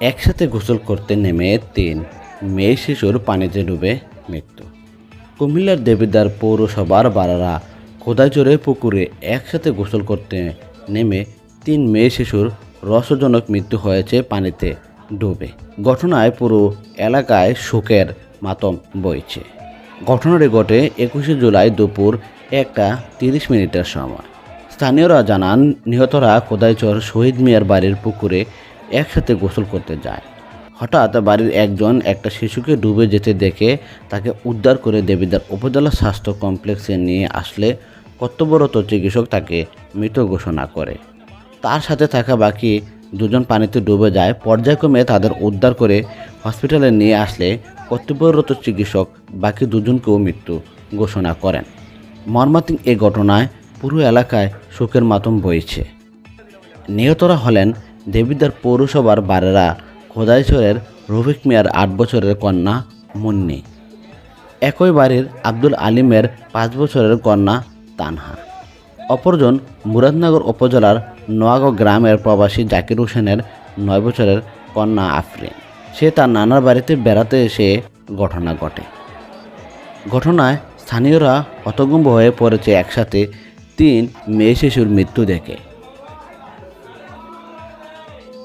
একসাথে গোসল করতে নেমে তিন মেয়ে শিশুর পানিতে ডুবে মৃত্যু। কুমিল্লার দেবিদ্বার পৌরসভার বারারা খোদাইচরে পুকুরে একসাথে গোসল করতে নেমে তিন মেয়ে শিশুর রসজনক মৃত্যু হয়েছে পানিতে ডুবে। ঘটনায় পুরো এলাকায় শোকের মাতম বইছে। ঘটনাটি ঘটে একুশে জুলাই দুপুর একটা তিরিশ মিনিটের সময়। স্থানীয়রা জানান, নিহতরা কোদাইচর শহীদ মিয়ার বাড়ির পুকুরে একসাথে গোসল করতে যায়। হঠাৎ বাড়ির একজন একটা শিশুকে ডুবে যেতে দেখে তাকে উদ্ধার করে দেবিদ্বার উপজেলা স্বাস্থ্য কমপ্লেক্সে নিয়ে আসলে কর্তব্যরত চিকিৎসক তাকে মৃত ঘোষণা করে। তার সাথে থাকা বাকি দুজন পানিতে ডুবে যায়। পর্যায়ক্রমে তাদের উদ্ধার করে হসপিটালে নিয়ে আসলে কর্তব্যরত চিকিৎসক বাকি দুজনকেও মৃত্যু ঘোষণা করেন। মর্মান্তিক এ ঘটনায় পুরো এলাকায় শোকের মাতম বইছে। নিহতরা হলেন দেবিদ্বার পৌরসভার বারেরা খোদাইছরের রফিক মিয়ার আট বছরের কন্যা মুন্নি। একই বাড়ির আব্দুল আলিমের পাঁচ বছরের কন্যা তানহা। অপরজন মুরাদনগর উপজেলার নোয়াগাঁও গ্রামের প্রবাসী জাকির হোসেনের নয় বছরের কন্যা আফরিন। সে তার নানার বাড়িতে বেড়াতে এসে ঘটনা ঘটে। ঘটনায় স্থানীয়রা হতগম্ব হয়ে পড়েছে একসাথে তিন মেয়ে শিশুর মৃত্যু দেখে।